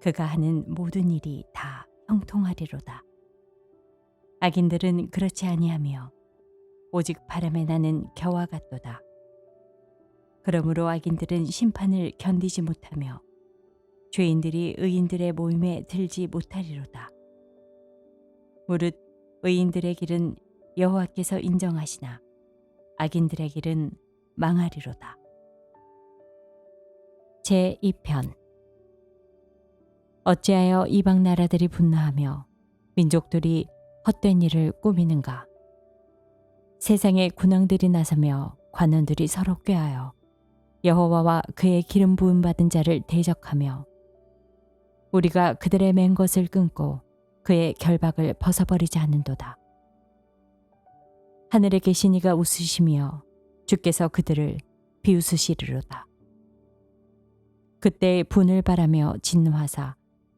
그가 하는 모든 일이 다 형통하리로다. 악인들은 그렇지 아니하며 오직 바람에 나는 겨와 같도다. 그러므로 악인들은 심판을 견디지 못하며 죄인들이 의인들의 모임에 들지 못하리로다. 무릇 의인들의 길은 여호와께서 인정하시나 악인들의 길은 망하리로다. 제 2편 어찌하여 이방 나라들이 분노하며 민족들이 헛된 일을 꾸미는가? 세상의 군왕들이 나서며 관원들이 서로 꾀하여 여호와와 그의 기름 부음 받은 자를 대적하며 우리가 그들의 맨 것을 끊고 그의 결박을 벗어버리지 않는도다. 하늘에 계신 이가 웃으시며 주께서 그들을 비웃으시리로다. 그때 분을 바라며 진노하사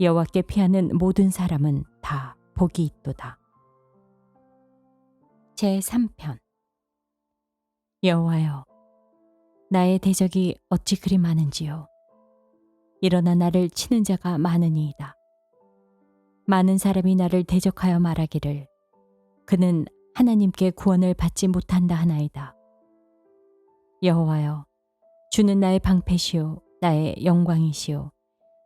여호와께 피하는 모든 사람은 다 복이 있도다. 제 3편 여호와여 나의 대적이 어찌 그리 많은지요 일어나 나를 치는 자가 많으니이다. 많은 사람이 나를 대적하여 말하기를 그는 하나님께 구원을 받지 못한다 하나이다. 여호와여 주는 나의 방패시요 나의 영광이시요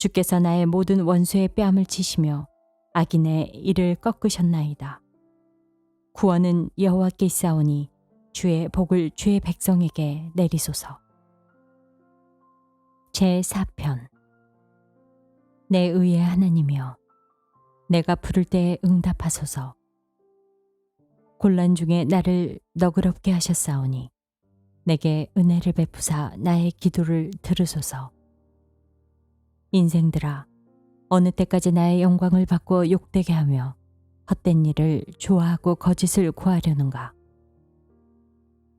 주께서 나의 모든 원수의 뺨을 치시며 악인의 이를 꺾으셨나이다. 구원은 여호와께 있사오니 주의 복을 주의 백성에게 내리소서. 제 4편 내 의의 하나님이여 내가 부를 때에 응답하소서. 곤란 중에 나를 너그럽게 하셨사오니 내게 은혜를 베푸사 나의 기도를 들으소서. 인생들아, 어느 때까지 나의 영광을 받고 욕되게 하며 헛된 일을 좋아하고 거짓을 구하려는가?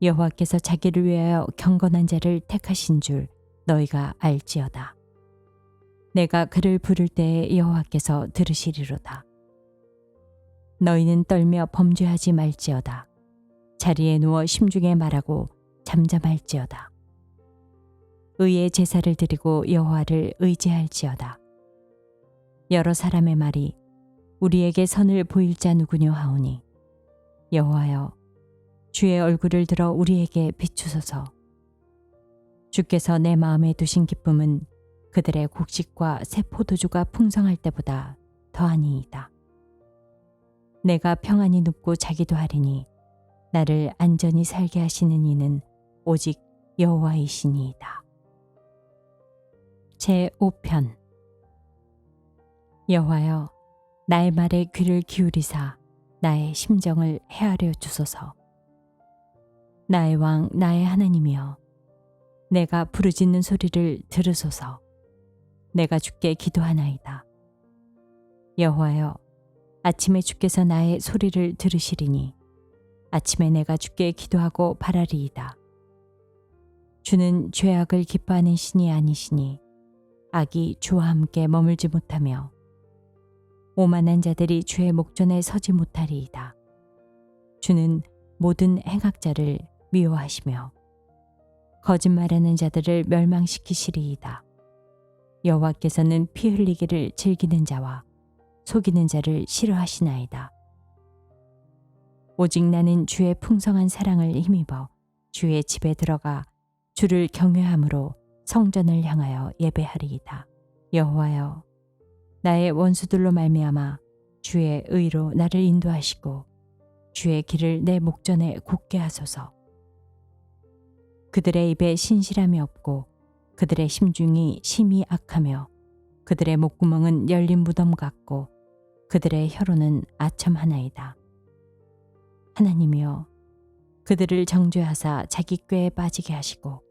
여호와께서 자기를 위하여 경건한 자를 택하신 줄 너희가 알지어다. 내가 그를 부를 때에 여호와께서 들으시리로다. 너희는 떨며 범죄하지 말지어다. 자리에 누워 심중에 말하고 잠잠할지어다. 의의 제사를 드리고 여호와를 의지할지어다. 여러 사람의 말이 우리에게 선을 보일 자 누구뇨 하오니 여호와여 주의 얼굴을 들어 우리에게 비추소서. 주께서 내 마음에 두신 기쁨은 그들의 곡식과 새 포도주가 풍성할 때보다 더하니이다. 내가 평안히 눕고 자기도 하리니 나를 안전히 살게 하시는 이는 오직 여호와이시니이다. 제 5편 여호와여 나의 말에 귀를 기울이사 나의 심정을 헤아려 주소서. 나의 왕 나의 하나님이여 내가 부르짖는 소리를 들으소서. 내가 주께 기도하나이다. 여호와여 아침에 주께서 나의 소리를 들으시리니 아침에 내가 주께 기도하고 바라리이다. 주는 죄악을 기뻐하는 신이 아니시니 악이 주와 함께 머물지 못하며 오만한 자들이 주의 목전에 서지 못하리이다. 주는 모든 행악자를 미워하시며 거짓말하는 자들을 멸망시키시리이다. 여호와께서는 피 흘리기를 즐기는 자와 속이는 자를 싫어하시나이다. 오직 나는 주의 풍성한 사랑을 힘입어 주의 집에 들어가 주를 경외함으로 성전을 향하여 예배하리이다. 여호와여 나의 원수들로 말미암아 주의 의로 나를 인도하시고 주의 길을 내 목전에 굳게 하소서. 그들의 입에 신실함이 없고 그들의 심중이 심히 악하며 그들의 목구멍은 열린 무덤 같고 그들의 혀로는 아첨 하나이다. 하나님이여 그들을 정죄하사 자기 꾀에 빠지게 하시고